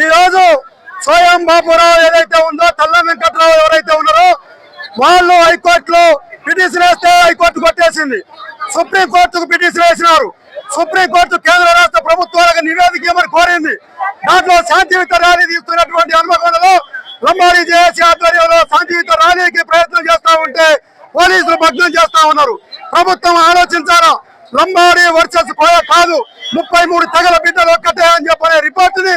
ఈ రోజు స్వయం బాపురావు ఏదైతే ఉందో తెల్ల వెంకట్రావు ఎవరైతే ఉన్నారో వాళ్ళు హైకోర్టులో పిటిషన్ వేస్తే హైకోర్టు కొట్టేసింది. సుప్రీం కోర్టుకు పిటిషన్ వేసినారు. సుప్రీం కోర్టు కేంద్ర రాష్ట్ర ప్రభుత్వాలకు నివేదిక ఇవ్వమని కోరింది. దాంట్లో శాంతియుత ర్యాలీ తీస్తున్నటువంటి హనుమకొండలో లంబాడి జేఏసీ ఆధ్వర్యంలో శాంతియుత ర్యాలీకి ప్రయత్నం చేస్తా ఉంటే పోలీసులు భగ్నం చేస్తా ఉన్నారు. ప్రభుత్వం ఆలోచించారా లంబాడి వర్సెస్ కాదు. ముప్పై మూడు తెగల బిడ్డలు ఒక్కటే అని చెప్పనే రిపోర్టుని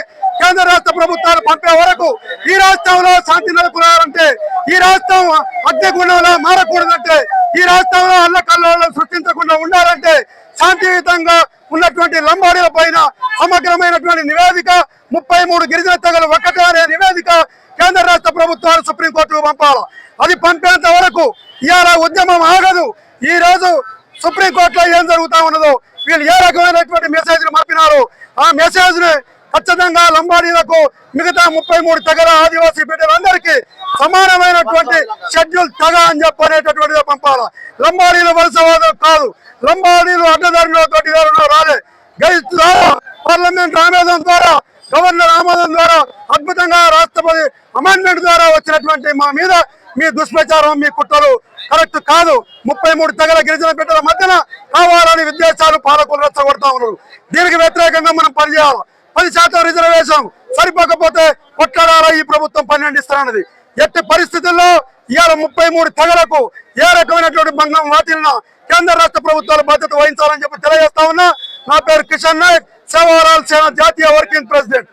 కేంద్ర రాష్ట్ర ప్రభుత్వాలు పంపే వరకు ఈ రాష్ట్రంలో శాంతి నెలకొనాలంటే ఈ రాష్ట్రం అగ్నిగుండంలో మారకూడదంటే ఈ రాష్ట్రంలో అల్లకల్లో సృష్టించకుండా ఉండాలంటే శాంతియుతంగా ఉన్నటువంటి లంబాడీల పైన సమగ్రమైనటువంటి నివేదిక ముప్పై మూడు గిరిజన తెగలు ఒక్కటే అనే నివేదిక కేంద్ర రాష్ట్ర ప్రభుత్వాలు సుప్రీంకోర్టుకు పంపాలి. అది పంపేంత వరకు ఇవాళ ఉద్యమం ఆగదు. ఈ రోజు సుప్రీంకోర్టులో ఏం జరుగుతా ఉన్నదో వీళ్ళు ఏ రకమైనటువంటి మెసేజ్ పంపినారు ఆ మెసేజ్ని ఖచ్చితంగా లంబాడీలకు మిగతా ముప్పై మూడు తెగల ఆదివాసీ బిడ్డలందరికీ సమానమైనటువంటి షెడ్యూల్ తెగ అని చెప్పనేటటువంటిది పంపాల. లంబాడీలు వలసవాదం కాదు. లంబాడీలు అడ్డదారిలో తోటిదారులు రాలే. గైడ్ ద్వారా పార్లమెంట్ ఆమోదం ద్వారా గవర్నర్ ఆమోదం ద్వారా అద్భుతంగా రాష్ట్రపతి అమెండ్మెంట్ ద్వారా వచ్చినటువంటి మా మీద మీ దుష్ప్రచారం మీ కుట్రలు కరెక్ట్ కాదు. ముప్పై మూడు తెగల గిరిజన బిడ్డల మధ్యన కావాలని విద్వేషాలు పాలకులు రెచ్చగొడతా ఉన్నారు. దీనికి వ్యతిరేకంగా మనం పనిచేయాలి. పది శాతం రిజర్వేషన్ సరిపోకపోతే కొట్లాడాలా ఈ ప్రభుత్వం పన్నెండు ఇస్తానన్నది. ఎట్టి పరిస్థితుల్లో ఇవాళ ముప్పై మూడు తెగలకు ఏ రకమైనటువంటి భంగం వాటిల్నా కేంద్ర రాష్ట్ర ప్రభుత్వాలు బాధ్యత వహించాలని చెప్పి తెలియజేస్తా ఉన్నా. నా పేరు కిషన్ నాయక్ సేవారాల్ సేన జాతీయ వర్కింగ్ ప్రెసిడెంట్.